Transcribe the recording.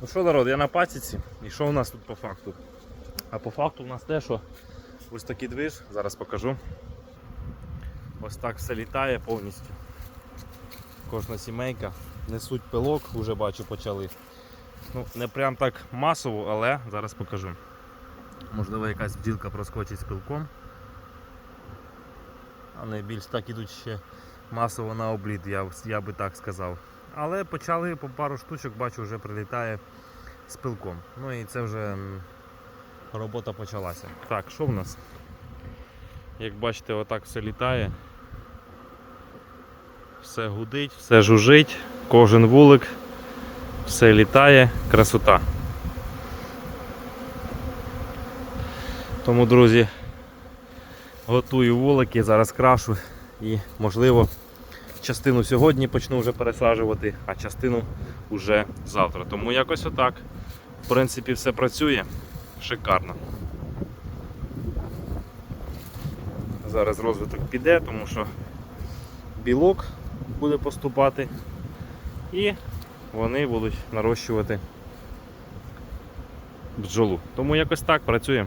Ну що, народ, я на пасіці. І що у нас тут по факту? А по факту у нас те, що ось такий движ, зараз покажу. Ось так все літає повністю. Кожна сімейка. Несуть пилок, вже бачу почали. Ну, не прям так масово, але зараз покажу. Можливо, якась бджілка проскочить з пилком. А найбільш так ідуть ще масово на обліт, я, я би так сказав. Але почали по пару штучок, бачу, вже прилітає з пилком. Ну і це вже робота почалася. Так, що в нас? Як бачите, отак все літає. Все гудить, все жужить, кожен вулик, все літає, красота. Тому, друзі, готую вулики, зараз крашу і можливо частину сьогодні почну вже пересаджувати, а частину вже завтра. Тому якось отак. В принципі, все працює шикарно. Зараз розвиток піде, тому що білок буде поступати і вони будуть нарощувати бджолу. Тому якось так працює.